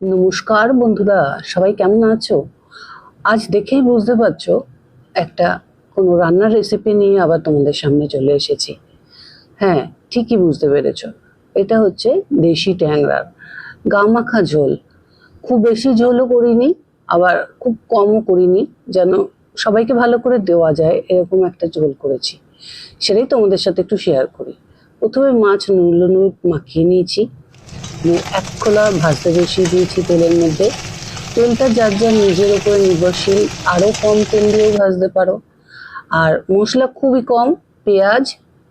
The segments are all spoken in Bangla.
নমস্কার বন্ধুরা, সবাই কেমন আছো? আজ দেখেই বুঝতে পারছ, একটা কোনো রান্নার রেসিপি নিয়ে আবার তোমাদের সামনে চলে এসেছি। হ্যাঁ ঠিকই বুঝতে পেরেছ। এটা হচ্ছে দেশি ট্যাংরার গামাখা ঝোল। খুব বেশি ঝোলও করিনি, আবার খুব কমও করিনি, যেন সবাইকে ভালো করে দেওয়া যায়, এরকম একটা ঝোল করেছি। সেটাই তোমাদের সাথে একটু শেয়ার করি। প্রথমে মাছ নুড় মাখিয়ে নিয়েছি। নিয়ে এক খোলা ভাজতে বসিয়ে দিয়েছি তেলের মধ্যে। তেলটা যার যার নিজের উপরে নির্ভরশীল আরও কম তেল দিয়েও ভাজতে পারো। আর মশলা খুবই কম, পেঁয়াজ,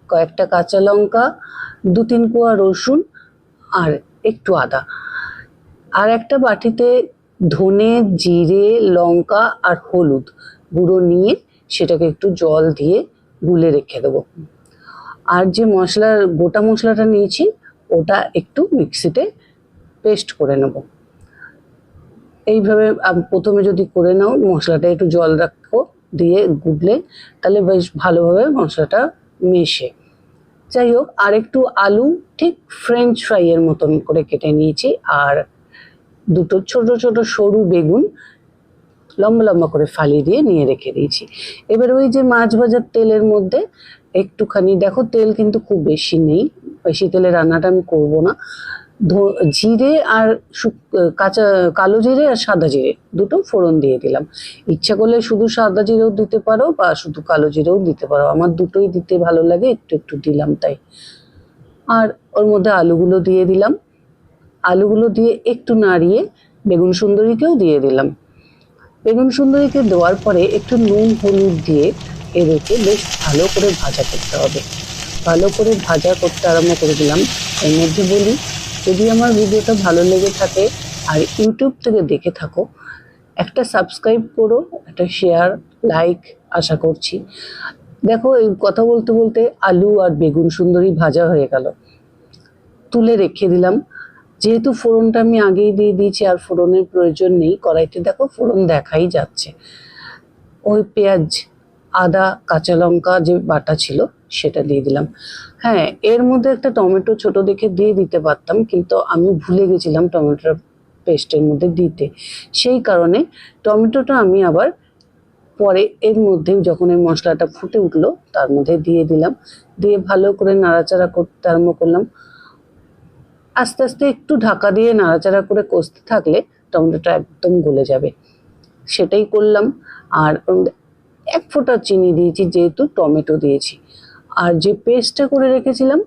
কয়েকটা কাঁচা লঙ্কা দু তিন কোয়া রসুন, আর একটু আদা। আর একটা বাটিতে ধনে, জিরে, লঙ্কা আর হলুদ গুঁড়ো নিয়ে সেটাকে একটু জল দিয়ে গুলে রেখে দেবো। আর যে মশলার গোটা মশলাটা নিয়েছি ওটা একটু মিক্সিতে পেস্ট করে নেব। এইভাবে প্রথমে যদি করে নাও, মশলাটা একটু জল রাখো, দিয়ে গুডলে তাহলে বেশ ভালোভাবে মশলাটা মেশে। যাই হোক আর একটু আলু ঠিক ফ্রেঞ্চ ফ্রাইয়ের মতন করে কেটে নিয়েছি, আর দুটো ছোট ছোট সরু বেগুন লম্বা লম্বা করে ফালি দিয়ে নিয়ে রেখে দিয়েছি। এবার ওই যে মাছ ভাজার তেলের মধ্যে একটুখানি, দেখো তেল কিন্তু খুব বেশি নেই বেশি তেলে রান্নাটা আমি করব না। জিরে আর কাঁচা, কালো জিরে আর সাদা জিরে, দুটো ফোড়ন দিয়ে দিলাম। ইচ্ছা করলে শুধু সাদা জিরেও দিতে পারো বা শুধু কালো জিরেও দিতে পারো। আমার দুটোই দিতে ভালো লাগে, একটু একটু দিলাম তাই। আর ওর মধ্যে আলুগুলো দিয়ে দিলাম। আলুগুলো দিয়ে একটু নাড়িয়ে বেগুন সুন্দরীকেও দিয়ে দিলাম। বেগুন সুন্দরীকে দেওয়ার পরে একটু নুন, হলুদ দিয়ে এদেরকে বেশ ভালো করে ভাজা করতে হবে। ভালো করে ভাজা করতে আরম্ভ করে দিলাম। এর মধ্যে বলি, যদি আমার ভিডিওটা ভালো লেগে থাকে আর ইউটিউব থেকে দেখে থাকো, একটা সাবস্ক্রাইব করো, একটা শেয়ার লাইক আশা করছি। দেখো, এই কথা বলতে বলতে আলু আর বেগুন সুন্দরী ভাজা হয়ে গেল। তুলে রেখে দিলাম। যেহেতু ফোড়নটা আমি আগেই দিয়ে দিয়েছি আর ফোড়নের প্রয়োজন নেই, কড়াইতে দেখো ফোড়ন দেখাই যাচ্ছে। ওই পেঁয়াজ, আদা, কাঁচা লঙ্কা যে বাটা ছিল সেটা দিয়ে দিলাম। হ্যাঁ এর মধ্যে একটা টমেটো ছোট দেখে দিয়ে দিতে পারতাম, কিন্তু আমি ভুলে গেছিলাম টমেটোর পেস্টের মধ্যে দিতে। সেই কারণে টমেটোটা আমি আবার পরে এর মধ্যে যখন এই মশলাটা ফুটে উঠল, তার মধ্যে দিয়ে দিলাম। দিয়ে ভালো করে নাড়াচাড়া করতে আরম্ভ করলাম। আস্তে আস্তে একটু ঢাকা দিয়ে নাড়াচাড়া করে কষতে থাকলে টমেটোটা একদম গলে যাবে। সেটাই করলাম। আর এক ফোঁটা চিনি দিয়েছি, যেহেতু টমেটো দিয়েছি। আর যে পেস্টটা করে রেখেছিলাম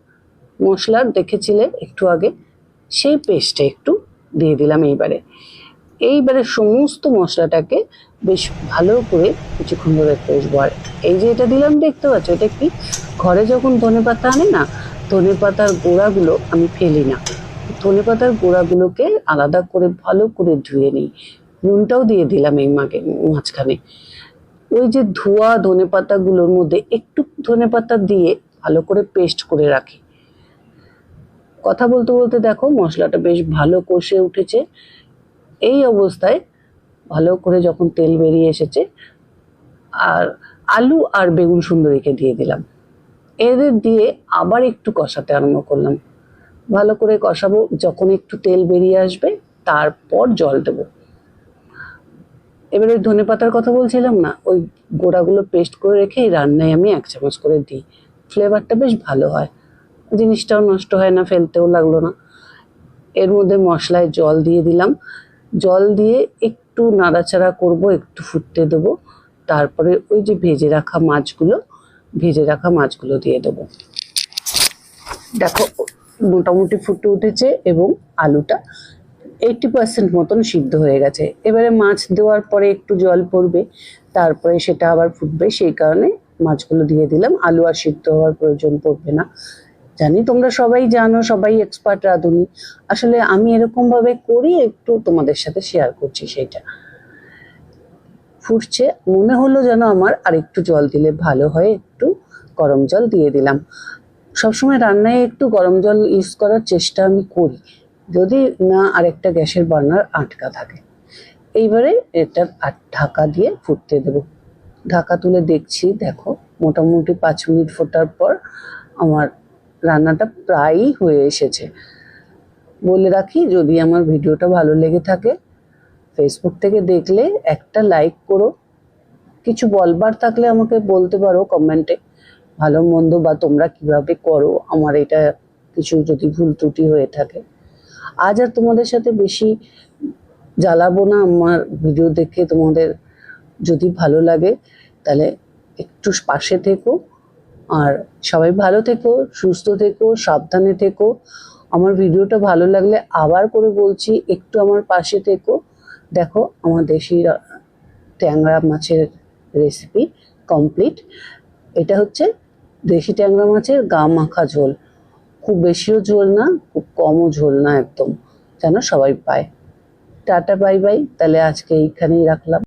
মশলার দেখেছিলে একটু আগে, সেই পেস্টটা একটু দিয়ে দিলাম এইবারে। এইবারে সমস্ত মশলাটাকে বেশ ভালো করে কিছুক্ষণ ধরে কষবো। আর এই যে এটা দিলাম, দেখতে পাচ্ছ, এটা কি? ঘরে যখন ধনে পাতা আনে না, ধনে পাতার গোড়াগুলো আমি ফেলি না। ধনে পাতার গোড়াগুলোকে আলাদা করে, ভালো করে ধুয়ে নিই। নুনটাও দিয়ে দিলাম এই মাকে মাঝখানে। ওই যে ধোয়া ধনে পাতাগুলোর মধ্যে একটু ধনে পাতা দিয়ে ভালো করে পেস্ট করে রাখি। কথা বলতে বলতে দেখো মশলাটা বেশ ভালো কষে উঠেছে। এই অবস্থায় ভালো করে যখন তেল বেরিয়ে এসেছে, আর আলু আর বেগুন সুন্দরীকে দিয়ে দিলাম। এদের দিয়ে আবার একটু কষাতে আরম্ভ করলাম। ভালো করে কষাবো, যখন একটু তেল বেরিয়ে আসবে, তারপর জল দেবো। এবারে ধনে পাতার কথা বলছিলাম না, ওই গোড়াগুলো পেস্ট করে রেখে এই রান্নায় আমি এক চামচ করে দিই। ফ্লেভারটা বেশ ভালো হয়। জিনিসটাও নষ্ট হয় না, ফেলতেও লাগল না। এর মধ্যে মশলায় জল দিয়ে দিলাম। জল দিয়ে একটু নাড়াচাড়া করব, একটু ফুটতে দেবো। তারপরে ওই যে ভেজে রাখা মাছগুলো, ভেজে রাখা মাছগুলো দিয়ে দেবো। দেখো, মোটামুটি ফুটে উঠেছে এবং আলুটা এইটটি পার্সেন্ট মতন সিদ্ধ হয়ে গেছে। এবারে মাছ দেওয়ার পরে একটু জল পড়বে, তারপরে সেটা আবার ফুটবে, সেই কারণে মাছগুলো দিয়ে দিলাম। আলু আর সিদ্ধ হওয়ার প্রয়োজন পড়বে না। জানি তোমরা সবাই জানো, সবাই এক্সপার্ট রাঁধুনি। আসলে আমি এরকম ভাবে করি, একটু তোমাদের সাথে শেয়ার করছি সেটা। ফুটছে, মনে হলো যেন আমার আর একটু জল দিলে ভালো হয়, একটু গরম জল দিয়ে দিলাম। সবসময় রান্নায় একটু গরম জল ইউজ করার চেষ্টা আমি করি। যদি না আরেকটা গ্যাসের বার্নার আটকা থাকে। এইবারে এটা আর ঢাকা দিয়ে ফুটতে দেবো। ঢাকা তুলে দেখছি, দেখো, মোটামুটি পাঁচ মিনিট ফোটার পর আমার রান্নাটা প্রায়ই হয়ে এসেছে। বলে রাখি, যদি আমার ভিডিওটা ভালো লেগে থাকে ফেসবুক থেকে দেখলে একটা লাইক করো। কিছু বলবার থাকলে আমাকে বলতে পারো কমেন্টে ভালো মন্দ বা তোমরা কীভাবে করো, আমার এটা কিছু যদি ভুল ত্রুটি হয়ে থাকে। আজ আর তোমাদের সাথে বেশি জ্বালাবো না, আমার ভিডিও দেখে তোমাদের যদি ভালো লাগে, তাহলে একটু পাশে থেকো। আর সবাই ভালো থেকো, সুস্থ থেকো, সাবধানে থেকো। আমার ভিডিওটা ভালো লাগলে আবার করে বলছি, একটু আমার পাশে থেকো। দেখো, আমার দেশি ট্যাংরা মাছের রেসিপি কমপ্লিট এটা হচ্ছে দেশি ট্যাংরা মাছের গা মাখা ঝোল। খুব বেশিও ঝোল না, খুব কমও ঝোল না একদম। যেন সবাই পায়। Ta-ta bye bye. তাহলে আজকে এইখানেই রাখলাম।